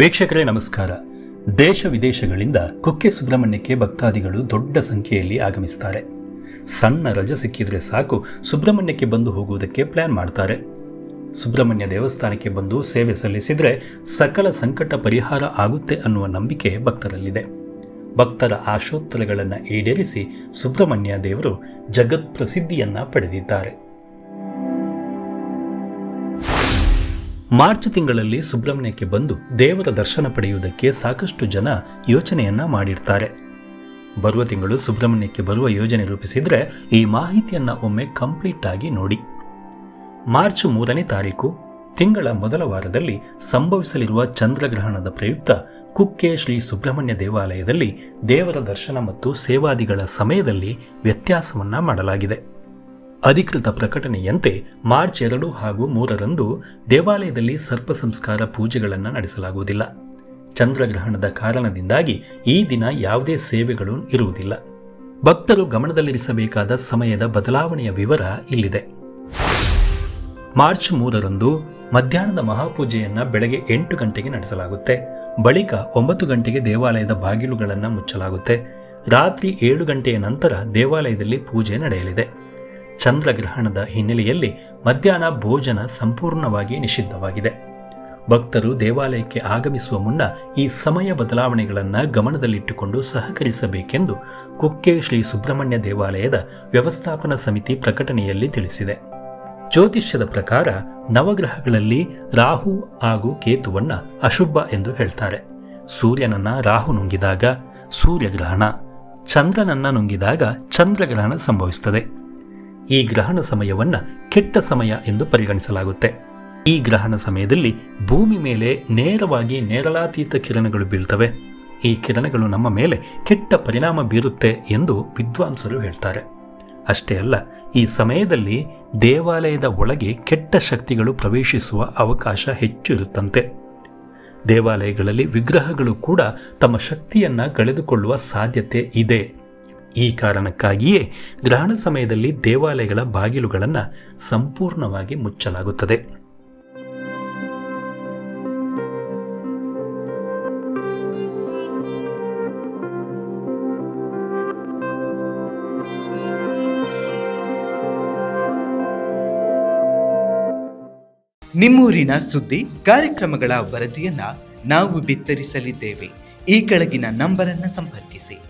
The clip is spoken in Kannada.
ವೀಕ್ಷಕರೇ ನಮಸ್ಕಾರ. ದೇಶ ವಿದೇಶಗಳಿಂದ ಕುಕ್ಕೆ ಸುಬ್ರಹ್ಮಣ್ಯಕ್ಕೆ ಭಕ್ತಾದಿಗಳು ದೊಡ್ಡ ಸಂಖ್ಯೆಯಲ್ಲಿ ಆಗಮಿಸ್ತಾರೆ. ಸಣ್ಣ ರಜೆ ಸಿಕ್ಕಿದ್ರೆ ಸಾಕು ಸುಬ್ರಹ್ಮಣ್ಯಕ್ಕೆ ಬಂದು ಹೋಗುವುದಕ್ಕೆ ಪ್ಲಾನ್ ಮಾಡ್ತಾರೆ. ಸುಬ್ರಹ್ಮಣ್ಯ ದೇವಸ್ಥಾನಕ್ಕೆ ಬಂದು ಸೇವೆ ಸಲ್ಲಿಸಿದರೆ ಸಕಲ ಸಂಕಟ ಪರಿಹಾರ ಆಗುತ್ತೆ ಅನ್ನುವ ನಂಬಿಕೆ ಭಕ್ತರಲ್ಲಿದೆ. ಭಕ್ತರ ಆಶೋತ್ತರಗಳನ್ನು ಈಡೇರಿಸಿ ಸುಬ್ರಹ್ಮಣ್ಯ ದೇವರು ಜಗತ್ಪ್ರಸಿದ್ಧಿಯನ್ನು ಪಡೆದಿದ್ದಾರೆ. ಮಾರ್ಚ್ ತಿಂಗಳಲ್ಲಿ ಸುಬ್ರಹ್ಮಣ್ಯಕ್ಕೆ ಬಂದು ದೇವರ ದರ್ಶನ ಪಡೆಯುವುದಕ್ಕೆ ಸಾಕಷ್ಟು ಜನ ಯೋಚನೆಯನ್ನ ಮಾಡಿರ್ತಾರೆ. ಬರುವ ತಿಂಗಳು ಸುಬ್ರಹ್ಮಣ್ಯಕ್ಕೆ ಬರುವ ಯೋಜನೆ ರೂಪಿಸಿದ್ರೆ ಈ ಮಾಹಿತಿಯನ್ನ ಒಮ್ಮೆ ಕಂಪ್ಲೀಟ್ ಆಗಿ ನೋಡಿ. ಮಾರ್ಚ್ ಮೂರನೇ ತಾರೀಕು, ತಿಂಗಳ ಮೊದಲ ವಾರದಲ್ಲಿ ಸಂಭವಿಸಲಿರುವ ಚಂದ್ರಗ್ರಹಣದ ಪ್ರಯುಕ್ತ ಕುಕ್ಕೆ ಶ್ರೀ ಸುಬ್ರಹ್ಮಣ್ಯ ದೇವಾಲಯದಲ್ಲಿ ದೇವರ ದರ್ಶನ ಮತ್ತು ಸೇವಾದಿಗಳ ಸಮಯದಲ್ಲಿ ವ್ಯತ್ಯಾಸವನ್ನ ಮಾಡಲಾಗಿದೆ. ಅಧಿಕೃತ ಪ್ರಕಟಣೆಯಂತೆ ಮಾರ್ಚ್ ಎರಡು ಹಾಗೂ ಮೂರರಂದು ದೇವಾಲಯದಲ್ಲಿ ಸರ್ಪ ಸಂಸ್ಕಾರ ಪೂಜೆಗಳನ್ನು ನಡೆಸಲಾಗುವುದಿಲ್ಲ. ಚಂದ್ರಗ್ರಹಣದ ಕಾರಣದಿಂದಾಗಿ ಈ ದಿನ ಯಾವುದೇ ಸೇವೆಗಳು ಇರುವುದಿಲ್ಲ. ಭಕ್ತರು ಗಮನದಲ್ಲಿರಿಸಬೇಕಾದ ಸಮಯದ ಬದಲಾವಣೆಯ ವಿವರ ಇಲ್ಲಿದೆ. ಮಾರ್ಚ್ ಮೂರರಂದು ಮಧ್ಯಾಹ್ನದ ಮಹಾಪೂಜೆಯನ್ನು ಬೆಳಗ್ಗೆ ಎಂಟು ಗಂಟೆಗೆ ನಡೆಸಲಾಗುತ್ತೆ. ಬಳಿಕ ಒಂಬತ್ತು ಗಂಟೆಗೆ ದೇವಾಲಯದ ಬಾಗಿಲುಗಳನ್ನು ಮುಚ್ಚಲಾಗುತ್ತೆ. ರಾತ್ರಿ ಏಳು ಗಂಟೆಯ ನಂತರ ದೇವಾಲಯದಲ್ಲಿ ಪೂಜೆ ನಡೆಯಲಿದೆ. ಚಂದ್ರಗ್ರಹಣದ ಹಿನ್ನೆಲೆಯಲ್ಲಿ ಮಧ್ಯಾಹ್ನ ಭೋಜನ ಸಂಪೂರ್ಣವಾಗಿ ನಿಷಿದ್ಧವಾಗಿದೆ. ಭಕ್ತರು ದೇವಾಲಯಕ್ಕೆ ಆಗಮಿಸುವ ಮುನ್ನ ಈ ಸಮಯ ಬದಲಾವಣೆಗಳನ್ನು ಗಮನದಲ್ಲಿಟ್ಟುಕೊಂಡು ಸಹಕರಿಸಬೇಕೆಂದು ಕುಕ್ಕೆ ಶ್ರೀ ಸುಬ್ರಹ್ಮಣ್ಯ ದೇವಾಲಯದ ವ್ಯವಸ್ಥಾಪನಾ ಸಮಿತಿ ಪ್ರಕಟಣೆಯಲ್ಲಿ ತಿಳಿಸಿದೆ. ಜ್ಯೋತಿಷ್ಯದ ಪ್ರಕಾರ ನವಗ್ರಹಗಳಲ್ಲಿ ರಾಹು ಹಾಗೂ ಕೇತುವನ್ನ ಅಶುಭ ಎಂದು ಹೇಳ್ತಾರೆ. ಸೂರ್ಯನನ್ನ ರಾಹು ನುಂಗಿದಾಗ ಸೂರ್ಯಗ್ರಹಣ, ಚಂದ್ರನನ್ನ ನುಂಗಿದಾಗ ಚಂದ್ರಗ್ರಹಣ ಸಂಭವಿಸುತ್ತದೆ. ಈ ಗ್ರಹಣ ಸಮಯವನ್ನ ಕೆಟ್ಟ ಸಮಯ ಎಂದು ಪರಿಗಣಿಸಲಾಗುತ್ತೆ. ಈ ಗ್ರಹಣ ಸಮಯದಲ್ಲಿ ಭೂಮಿ ಮೇಲೆ ನೇರವಾಗಿ ನೇರಳಾತೀತ ಕಿರಣಗಳು ಬೀಳ್ತವೆ. ಈ ಕಿರಣಗಳು ನಮ್ಮ ಮೇಲೆ ಕೆಟ್ಟ ಪರಿಣಾಮ ಬೀರುತ್ತೆ ಎಂದು ವಿದ್ವಾಂಸರು ಹೇಳ್ತಾರೆ. ಅಷ್ಟೇ ಅಲ್ಲ, ಈ ಸಮಯದಲ್ಲಿ ದೇವಾಲಯದ ಒಳಗೆ ಕೆಟ್ಟ ಶಕ್ತಿಗಳು ಪ್ರವೇಶಿಸುವ ಅವಕಾಶ ಹೆಚ್ಚು ಇರುತ್ತಂತೆ. ದೇವಾಲಯಗಳಲ್ಲಿ ವಿಗ್ರಹಗಳು ಕೂಡ ತಮ್ಮ ಶಕ್ತಿಯನ್ನ ಕಳೆದುಕೊಳ್ಳುವ ಸಾಧ್ಯತೆ ಇದೆ. ಈ ಕಾರಣಕ್ಕಾಗಿಯೇ ಗ್ರಹಣ ಸಮಯದಲ್ಲಿ ದೇವಾಲಯಗಳ ಬಾಗಿಲುಗಳನ್ನು ಸಂಪೂರ್ಣವಾಗಿ ಮುಚ್ಚಲಾಗುತ್ತದೆ. ನಿಮ್ಮೂರಿನ ಸುದ್ದಿ, ಕಾರ್ಯಕ್ರಮಗಳ ವರದಿಯನ್ನ ನಾವು ಬಿತ್ತರಿಸಲಿದ್ದೇವೆ. ಈ ಕೆಳಗಿನ ನಂಬರನ್ನು ಸಂಪರ್ಕಿಸಿ.